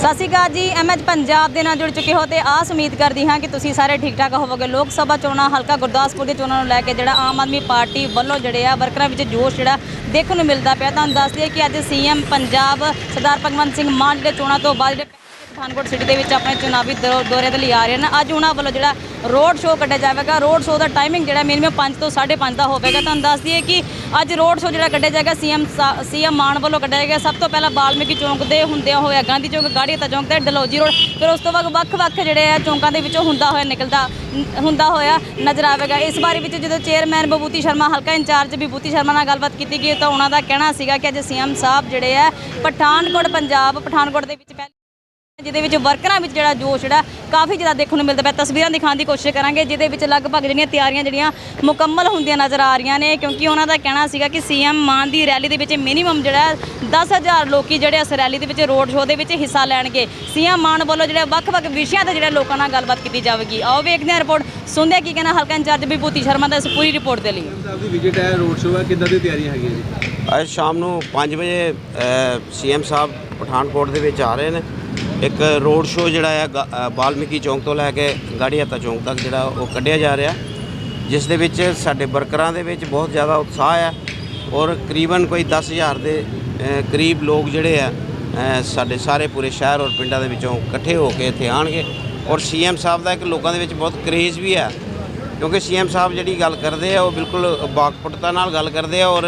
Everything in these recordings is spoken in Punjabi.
ਸਤਿ ਸ਼੍ਰੀ ਅਕਾਲ ਜੀ ਐਮਐਚ ਪੰਜਾਬ ਦੇ ਨਾਲ ਜੁੜ ਚੁੱਕੇ ਹੋ ਤੇ ਆਸ ਉਮੀਦ ਕਰਦੀ ਹਾਂ ਕਿ ਤੁਸੀਂ ਸਾਰੇ ਠੀਕ ਠਾਕ ਹੋਵੋਗੇ। ਲੋਕ ਸਭਾ ਚੋਣਾਂ ਹਲਕਾ ਗੁਰਦਾਸਪੁਰ ਦੀ ਚੋਣਾਂ ਨੂੰ ਲੈ ਕੇ ਜਿਹੜਾ ਆਮ ਆਦਮੀ ਪਾਰਟੀ ਵੱਲੋਂ ਜਿਹੜੇ ਆ ਵਰਕਰਾਂ ਵਿੱਚ ਜੋਸ਼ ਜਿਹੜਾ ਦੇਖਣ ਨੂੰ ਮਿਲਦਾ ਪਿਆ। ਤੁਹਾਨੂੰ ਦੱਸ ਦਈਏ ਕਿ ਅੱਜ ਸੀਐਮ ਪੰਜਾਬ ਸਰਦਾਰ ਭਗਵੰਤ ਸਿੰਘ ਮਾਨ ਦੇ ਚੋਣਾਂ ਤੋਂ ਬਾਅਦ ਜਿਹੜੇ ਪਠਾਨਕੋਟ ਸਿਟੀ ਦੇ ਵਿੱਚ ਆਪਣੇ ਚੁਣਾਵੀ ਦੌ- ਦੌਰੇ ਦੇ ਲਈ ਆ ਰਹੇ ਨੇ ਅੱਜ ਉਹਨਾਂ ਵੱਲੋਂ ਜਿਹੜਾ ਰੋਡ ਸ਼ੋਅ ਕੱਢਿਆ ਜਾਵੇਗਾ। ਰੋਡ ਸ਼ੋਅ ਦਾ ਟਾਈਮਿੰਗ ਜਿਹੜਾ ਮਿਨੀਮਮ 5 ਤੋਂ 5:30 ਦਾ ਹੋਵੇਗਾ। ਤੁਹਾਨੂੰ ਦੱਸ ਦਈਏ ਕਿ ਅੱਜ ਰੋਡ ਸ਼ੋਅ ਜਿਹੜਾ ਕੱਢਿਆ ਜਾਏਗਾ, ਸੀਐਮ ਸੀਐਮ ਮਾਨ ਵੱਲੋਂ ਕੱਢਿਆ ਜਾਏਗਾ। ਸਭ ਤੋਂ ਪਹਿਲਾਂ ਬਾਲਮੀਕੀ ਚੌਂਕ ਦੇ ਹੁੰਦਿਆਂ ਹੋਇਆ ਗਾਂਧੀ ਚੌਂਕ ਗਾੜੀ ਤਾਂ ਚੌਂਕ ਤੇ ਡਲਹੌਜੀ ਰੋਡ। ਫਿਰ ਉਸ ਤੋਂ ਬਾਅਦ ਵੱਖ-ਵੱਖ ਜਿਹੜੇ ਆ ਚੌਂਕਾਂ ਦੇ ਵਿੱਚੋਂ ਹੁੰਦਾ ਹੋਇਆ ਨਿਕਲਦਾ ਹੁੰਦਾ ਹੋਇਆ ਨਜ਼ਰ ਆਵੇਗਾ। ਇਸ ਬਾਰੇ ਵਿੱਚ ਜਦੋਂ ਚੇਅਰਮੈਨ ਬਬੂਤੀ ਸ਼ਰਮਾ, ਹਲਕਾ ਇੰਚਾਰਜ ਵਿਭੂਤੀ ਸ਼ਰਮਾ ਨਾਲ ਗੱਲਬਾਤ ਕੀਤੀ ਗਈ, ਤਾਂ ਉਹਨਾਂ ਦਾ ਕਹਿਣਾ ਸੀਗਾ ਕਿ ਅੱਜ ਸੀਐਮ ਸਾਹਿਬ ਜਿਹੜੇ ਆ ਪਠਾਨਕੋਟ, ਪੰਜਾਬ, ਪਠਾਨਕੋਟ ਦੇ ਵਿੱਚ ਪਹਿਲੇ ਜਿਹਦੇ ਵਿੱਚ ਵਰਕਰਾਂ ਵਿੱਚ ਜਿਹੜਾ ਜੋਸ਼ ਜਿਹੜਾ ਕਾਫੀ ਜ਼ਿਆਦਾ ਦੇਖਣ ਨੂੰ ਮਿਲਦਾ ਪਿਆ। ਤਸਵੀਰਾਂ ਦਿਖਾਉਣ ਦੀ ਕੋਸ਼ਿਸ਼ ਕਰਾਂਗੇ ਜਿਹਦੇ ਵਿੱਚ ਲਗਭਗ ਜਿਹੜੀਆਂ ਤਿਆਰੀਆਂ ਜਿਹੜੀਆਂ ਮੁਕੰਮਲ ਹੁੰਦੀਆਂ ਨਜ਼ਰ ਆ ਰਹੀਆਂ ਨੇ ਕਿਉਂਕਿ ਉਹਨਾਂ ਦਾ ਕਹਿਣਾ ਸੀਗਾ ਕਿ ਸੀਐਮ ਮਾਨ ਦੀ ਰੈਲੀ ਦੇ ਵਿੱਚ ਮਿਨੀਮਮ ਜਿਹੜਾ 10000 ਲੋਕੀ ਜਿਹੜੇ ਇਸ ਰੈਲੀ ਦੇ ਵਿੱਚ ਰੋਡ ਸ਼ੋਅ ਦੇ ਵਿੱਚ ਹਿੱਸਾ ਲੈਣਗੇ। ਸੀਐਮ ਮਾਨ ਵੱਲੋਂ ਜਿਹੜੇ ਵੱਖ-ਵੱਖ ਵਿਸ਼ਿਆਂ ਤੇ ਜਿਹੜੇ ਲੋਕਾਂ ਨਾਲ ਗੱਲਬਾਤ ਕੀਤੀ ਜਾਵੇਗੀ। ਆਓ ਵੇਖਦੇ ਹਾਂ ਰਿਪੋਰਟ। ਸੁਣਦੇ ਹਾਂ ਕੀ ਕਹਿਣਾ ਹਲਕਾ ਇੰਚਾਰਜ ਵਿਭੂਤੀ ਸ਼ਰਮਾ ਦਾ ਇਸ ਪੂਰੀ ਰਿਪੋਰਟ ਦੇ ਲਈ। ਸਾਹਿਬ ਦੀ ਵਿਜ਼ਿਟ ਹੈ ਰੋਡ ਸ਼ੋਅ ਹੈ ਕਿੱਦਾਂ ਦੀ ਤਿਆਰੀਆਂ ਹੈਗੀਆਂ ਜੀ? ਅੱਜ ਸ਼ਾਮ ਨੂੰ 5 ਵਜੇ ਸੀਐਮ ਸਾਹਿਬ ਪਠਾਨਕੋਟ ਦੇ ਵਿੱਚ ਆ ਰਹੇ ਨੇ। ਇੱਕ ਰੋਡ ਸ਼ੋਅ ਜਿਹੜਾ ਆ, ਗਾ- ਬਾਲਮੀਕੀ ਚੌਂਕ ਤੋਂ ਲੈ ਕੇ ਗਾੜੀ ਚੌਂਕ ਤੱਕ ਜਿਹੜਾ ਉਹ ਕੱਢਿਆ ਜਾ ਰਿਹਾ। ਜਿਸ ਦੇ ਵਿੱਚ ਸਾਡੇ ਵਰਕਰਾਂ ਦੇ ਵਿੱਚ ਬਹੁਤ ਜ਼ਿਆਦਾ ਉਤਸ਼ਾਹ ਹੈ ਔਰ ਕਰੀਬਨ ਕੋਈ 10000 ਦੇ ਕਰੀਬ ਲੋਕ ਜਿਹੜੇ ਆ ਸਾਡੇ ਸਾਰੇ ਪੂਰੇ ਸ਼ਹਿਰ ਔਰ ਪਿੰਡਾਂ ਦੇ ਵਿੱਚੋਂ ਇਕੱਠੇ ਹੋ ਕੇ ਇੱਥੇ ਆਣਗੇ ਔਰ ਸੀਐਮ ਸਾਹਿਬ ਦਾ ਇੱਕ ਲੋਕਾਂ ਦੇ ਵਿੱਚ ਬਹੁਤ ਕਰੇਜ਼ ਵੀ ਹੈ ਕਿਉਂਕਿ ਸੀਐਮ ਸਾਹਿਬ ਜਿਹੜੀ ਗੱਲ ਕਰਦੇ ਆ, ਉਹ ਬਿਲਕੁਲ ਬਾਕਪਟਤਾ ਨਾਲ ਗੱਲ ਕਰਦੇ ਆ ਔਰ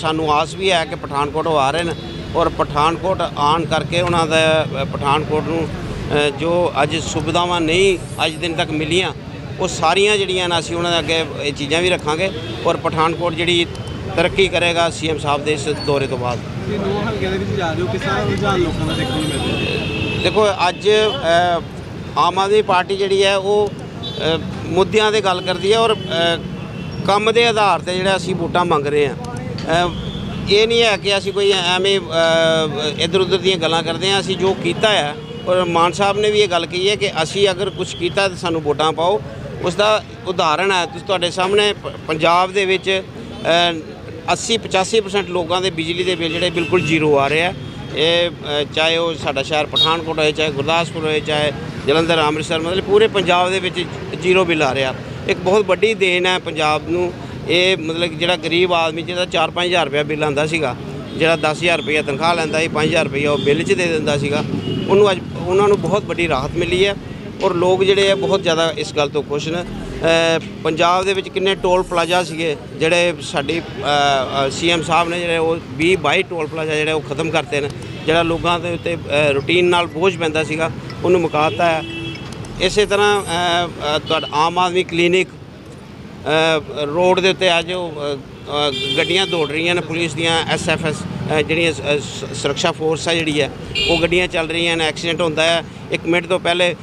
ਸਾਨੂੰ ਆਸ ਵੀ ਹੈ ਕਿ ਪਠਾਨਕੋਟ ਉਹ ਆ ਰਹੇ ਨੇ। ਔਰ ਪਠਾਨਕੋਟ ਆਉਣ ਕਰਕੇ ਉਹਨਾਂ ਦਾ ਪਠਾਨਕੋਟ ਨੂੰ ਜੋ ਅੱਜ ਸੁਵਿਧਾਵਾਂ ਨਹੀਂ ਅੱਜ ਦਿਨ ਤੱਕ ਮਿਲੀਆਂ ਉਹ ਸਾਰੀਆਂ ਜਿਹੜੀਆਂ ਨੇ ਅਸੀਂ ਉਹਨਾਂ ਦੇ ਅੱਗੇ ਇਹ ਚੀਜ਼ਾਂ ਵੀ ਰੱਖਾਂਗੇ ਔਰ ਪਠਾਨਕੋਟ ਜਿਹੜੀ ਤਰੱਕੀ ਕਰੇਗਾ ਸੀਐਮ ਸਾਹਿਬ ਦੇ ਇਸ ਦੌਰੇ ਤੋਂ ਬਾਅਦ। ਦੇਖੋ ਅੱਜ ਆਮ ਆਦਮੀ ਪਾਰਟੀ ਜਿਹੜੀ ਹੈ ਉਹ ਮੁੱਦਿਆਂ ਤੇ ਗੱਲ ਕਰਦੀ ਹੈ ਔਰ ਕੰਮ ਦੇ ਆਧਾਰ ਤੇ ਜਿਹੜਾ ਅਸੀਂ ਵੋਟਾਂ ਮੰਗ ਰਹੇ ਹਾਂ। ਇਹ ਨਹੀਂ ਹੈ ਕਿ ਅਸੀਂ ਕੋਈ ਐਵੇਂ ਇਧਰ ਉਧਰ ਦੀਆਂ ਗੱਲਾਂ ਕਰਦੇ ਹਾਂ ਅਸੀਂ ਜੋ ਕੀਤਾ ਹੈ ਔਰ ਮਾਨ ਸਾਹਿਬ ਨੇ ਵੀ ਇਹ ਗੱਲ ਕਹੀ ਹੈ ਕਿ ਅਸੀਂ ਅਗਰ ਕੁਝ ਕੀਤਾ ਤਾਂ ਸਾਨੂੰ ਵੋਟਾਂ ਪਾਓ। ਉਸ ਦਾ ਉਦਾਹਰਣ ਹੈ ਤੁਸੀਂ ਤੁਹਾਡੇ ਸਾਹਮਣੇ ਪੰਜਾਬ ਦੇ ਵਿੱਚ ਅ, 80 85% ਲੋਕਾਂ ਦੇ ਬਿਜਲੀ ਦੇ ਬਿੱਲ ਜਿਹੜੇ ਬਿਲਕੁਲ ਜ਼ੀਰੋ ਆ ਰਹੇ ਆ। ਇਹ ਚਾਹੇ ਉਹ ਸਾਡਾ ਸ਼ਹਿਰ ਪਠਾਨਕੋਟ ਹੋਏ ਚਾਹੇ ਗੁਰਦਾਸਪੁਰ ਹੋਏ ਚਾਹੇ ਜਲੰਧਰ ਅੰਮ੍ਰਿਤਸਰ ਮਤਲਬ ਪੂਰੇ ਪੰਜਾਬ ਦੇ ਵਿੱਚ ਜ਼ੀਰੋ ਬਿੱਲ ਆ ਰਿਹਾ। ਇੱਕ ਬਹੁਤ ਵੱਡੀ ਦੇਣ ਹੈ ਪੰਜਾਬ ਨੂੰ ਇਹ ਮਤਲਬ ਕਿ ਜਿਹੜਾ ਗਰੀਬ ਆਦਮੀ ਜਿਹਦਾ 4-5000 ਰੁਪਏ ਬਿੱਲ ਆਂਦਾ ਸੀਗਾ, ਜਿਹੜਾ 10000 ਰੁਪਏ ਤਨਖਾਹ ਲੈਂਦਾ ਸੀ 5000 ਰੁਪਏ ਉਹ ਬਿੱਲ 'ਚ ਦੇ ਦਿੰਦਾ ਸੀਗਾ, ਉਹਨੂੰ ਅੱਜ ਉਹਨਾਂ ਨੂੰ ਬਹੁਤ ਵੱਡੀ ਰਾਹਤ ਮਿਲੀ ਹੈ ਔਰ ਲੋਕ ਜਿਹੜੇ ਆ ਬਹੁਤ ਜ਼ਿਆਦਾ ਇਸ ਗੱਲ ਤੋਂ ਖੁਸ਼ ਨੇ। ਪੰਜਾਬ ਦੇ ਵਿੱਚ ਕਿੰਨੇ ਟੋਲ ਪਲਾਜ਼ਾ ਸੀਗੇ, ਜਿਹੜੇ ਸਾਡੀ ਸੀਐਮ ਸਾਹਿਬ ਨੇ ਜਿਹੜੇ ਉਹ 20 22 ਟੋਲ ਪਲਾਜ਼ਾ ਜਿਹੜੇ ਉਹ ਖਤਮ ਕਰਤੇ ਨੇ, ਜਿਹੜਾ ਲੋਕਾਂ ਦੇ ਉੱਤੇ ਰੂਟੀਨ ਨਾਲ ਬੋਝ ਪੈਂਦਾ ਸੀਗਾ, ਉਹਨੂੰ ਮੁਕਾਤਾ ਹੈ। ਇਸੇ ਤਰ੍ਹਾਂ ਤੁਹਾਡਾ ਆਮ ਆਦਮੀ ਕਲੀਨਿਕ ਰੋਡ ਦੇ ਉੱਤੇ ਅੱਜ ਉਹ ਗੱਡੀਆਂ ਦੌੜ ਰਹੀਆਂ ਨੇ ਪੁਲਿਸ ਦੀਆਂ ਐਸਐਫਐਸ ਜਿਹੜੀਆਂ ਸ- ਸ- ਸੁਰੱਖਿਆ ਫੋਰਸ ਹੈ ਜਿਹੜੀ ਹੈ, ਉਹ ਗੱਡੀਆਂ ਚੱਲ ਰਹੀਆਂ ਨੇ, ਐਕਸੀਡੈਂਟ ਹੁੰਦਾ ਹੈ। ਇੱਕ ਮਿੰਟ ਤੋਂ ਪਹਿਲੇ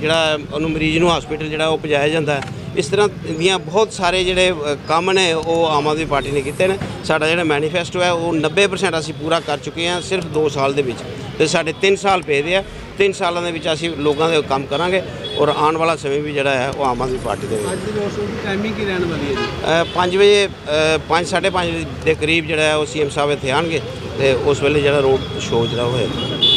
ਜਿਹੜਾ ਉਹਨੂੰ ਮਰੀਜ਼ ਨੂੰ ਹਸਪੀਟਲ ਜਿਹੜਾ ਉਹ ਪਹੁੰਚਾਇਆ ਜਾਂਦਾ ਹੈ। ਇਸ ਤਰ੍ਹਾਂ ਦੀਆਂ ਬਹੁਤ ਸਾਰੇ ਜਿਹੜੇ ਕੰਮ ਨੇ ਉਹ ਆਮ ਆਦਮੀ ਪਾਰਟੀ ਨੇ ਕੀਤੇ ਨੇ। ਸਾਡਾ ਜਿਹੜਾ ਮੈਨੀਫੈਸਟੋ ਹੈ ਉਹ 90% ਅਸੀਂ ਪੂਰਾ ਕਰ ਚੁੱਕੇ ਹਾਂ ਸਿਰਫ 2 ਸਾਲ ਦੇ ਵਿੱਚ। ਤੇ ਸਾਡੇ 3 ਸਾਲ ਪਏ ਦੇ ਆ। 3 ਸਾਲਾਂ ਦੇ ਵਿੱਚ ਅਸੀਂ ਲੋਕਾਂ ਦੇ ਕੰਮ ਕਰਾਂਗੇ ਔਰ ਆਉਣ ਵਾਲਾ ਸਮੇਂ ਵੀ ਜਿਹੜਾ ਹੈ ਉਹ ਆਮ ਆਦਮੀ ਪਾਰਟੀ ਦੇ ਅੱਜ ਦੀ ਸ਼ੋਅ ਦੀ ਟਾਈਮਿੰਗ ਕੀ ਰਹਿਣ ਵਾਲੀ ਹੈ ਜੀ? 5 ਵਜੇ 5 5:30 ਦੇ ਕਰੀਬ ਜਿਹੜਾ ਹੈ ਉਹ ਸੀਐਮ ਸਾਹਿਬ ਇੱਥੇ ਆਣਗੇ ਤੇ ਉਸ ਵੇਲੇ ਜਿਹੜਾ ਰੋਡ ਸ਼ੋਅ ਜਿਹੜਾ ਹੋਏਗਾ।